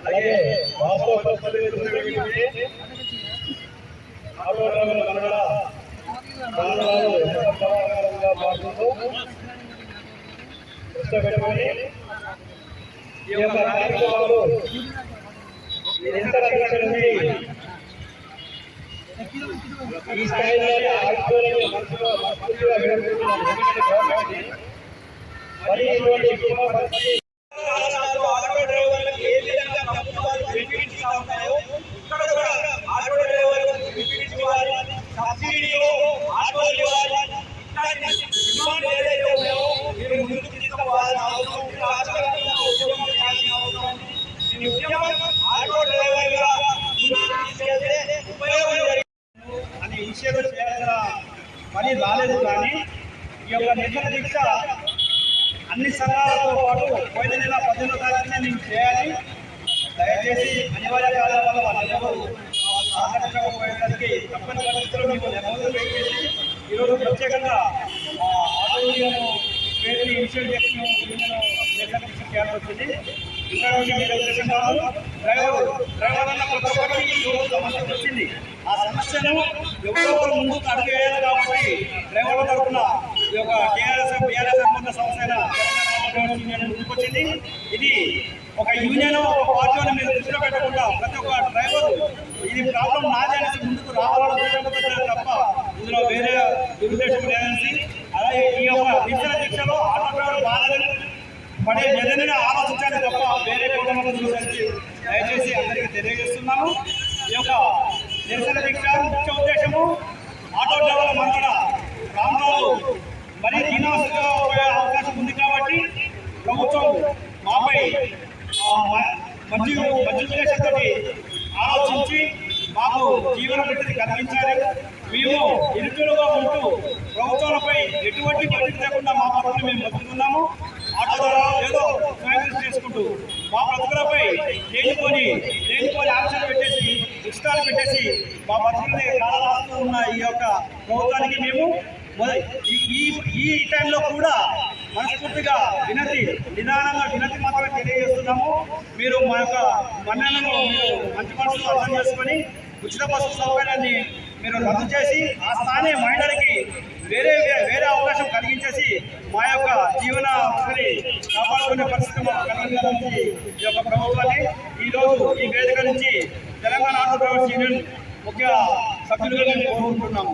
అలాగే వాస్తవ ఆటో డ్రైవర్ల కన్నడ ప్రాణాలు ఎంత ప్రమాదకరంగా మారుతుందో దృష్టిలో ఈ యొక్క కార్యక్రమాలు నుండి ఈ ఆగిపోయిన మనసులో మనస్ఫూర్తిగా వేడుకుంటున్నాను. ఎందుకంటే గవర్నమెంట్ మరి ఇటువంటి విషమ పరిస్థితి ఆటో డ్రైవర్లకు ఏ విధంగా ప్రభుత్వాలు బెనిఫిట్స్ ఇస్తా ఉన్నాయో ఇక్కడ కూడా ఆటో డ్రైవర్లకు బెనిఫిట్స్ ఇవ్వాలి సబ్సిడీలో ఆటోలు ఇవ్వాలి ఇట్లాంటి డిమాండ్ ఏదైతే ఉన్నాయో మీరు ముందుకు అవసరం ఉంది. ఉద్యమం చేయాల్సిన అవసరం ఉంది. ఈ ఉద్యమం ఆటో డ్రైవర్గా ముందుకు తీసుకెళ్తే ఉపయోగం అనే చేయాల్సిన పని రాలేదు కానీ ఈ యొక్క నిర్ణయ దీక్ష అన్ని సంఘాలతో పాటు పోయిన నెల పద్దెనిమిదో తారీఖున మేము చేయాలి. దయచేసి అనివార్య కాలం వల్ల వాళ్ళెవరూ సహకరించకపోయేసరికి తప్పని పరిస్థితుల్లో మీకు నమోదు చేసి ఈరోజు ప్రత్యేకంగా ఆ, ఆటో పేరుని ఇనిషియేట్ చేసి మేము యూనియన్ చేయాల్సి వచ్చింది. ఇక్కడ మీరు ఉద్దేశం కాదు. డ్రైవర్ డ్రైవర్ అన్న ప్రతి ఒక్కరికి ఈరోజు సమస్య వచ్చింది. ఆ సమస్యను ఎవరో ముందుకు అడిగేయాలి కాబట్టి డ్రైవర్ల తెలంగాణ యూనియన్ ముందుకొచ్చింది ఇది ఒక యూనియన్ ఒక పార్టీని మీరు దృష్టిలో పెట్టకుండా ప్రతి ఒక్క డ్రైవర్ ఇది ప్రాబ్లం నాది అనేసి ముందుకు రావాలని దృష్టిలో తప్ప ఇందులో వేరే దురుద్దేశం లేదనేసి అలాగే ఈ యొక్క నిరసన దీక్షలో ఆటో డ్రైవర్ బాధలు పడే జగన్ ఆలోచించాలి తప్ప వేరే కుటుంబంలో గురించి దయచేసి అందరికీ తెలియజేస్తున్నాను. ఈ యొక్క నిరసన దీక్ష ముఖ్య ఉద్దేశము ఆటో డ్రైవర్ల మంత్ర రామరావు. మరీ దీనావస్థగా పోయే అవకాశం ఉంది ప్రభుత్వం మాపై మంచి మంచి ఉద్దేశంతో ఆలోచించి మాకు జీవన వృత్తిని కల్పించాలి. మేము నిరుద్యోగంగా ఉంటూ ప్రభుత్వాలపై ఎటువంటి పరిస్థితి లేకుండా మా పనులు మేము బతుకుతున్నాము. ఆటో ద్వారా ఏదో స్వయం చేసుకుంటూ మా బ్రతుకులపై లేనిపోని లేనిపోని ఆంక్షలు పెట్టేసి ఇష్టాలు పెట్టేసి మా బతుకులని కాలరాస్తూ ఉన్న ఈ యొక్క ప్రభుత్వానికి మేము ఈ ఈ టైంలో కూడా మనస్ఫూర్తిగా వినతి నిదానంగా వినతి మాత్రమే తెలియజేస్తున్నాము. మీరు మా యొక్క మన్నలను మీరు మంచి మనసులో అర్థం చేసుకొని ఉచిత బస్సు సౌకర్యాన్ని మీరు రద్దు చేసి ఆ స్థానే మహిళలకి వేరే వేరే అవకాశం కలిగించేసి మా యొక్క జీవన వృత్తిని కాపాడుకునే పరిస్థితి మాకు కలిగించాలని ఈ యొక్క ప్రభుత్వాన్ని ఈరోజు ఈ వేదిక నుంచి తెలంగాణ ఆంధ్రప్రదేశ్ యూనియన్ ముఖ్య సభ్యులుగా మేము కోరుకుంటున్నాము.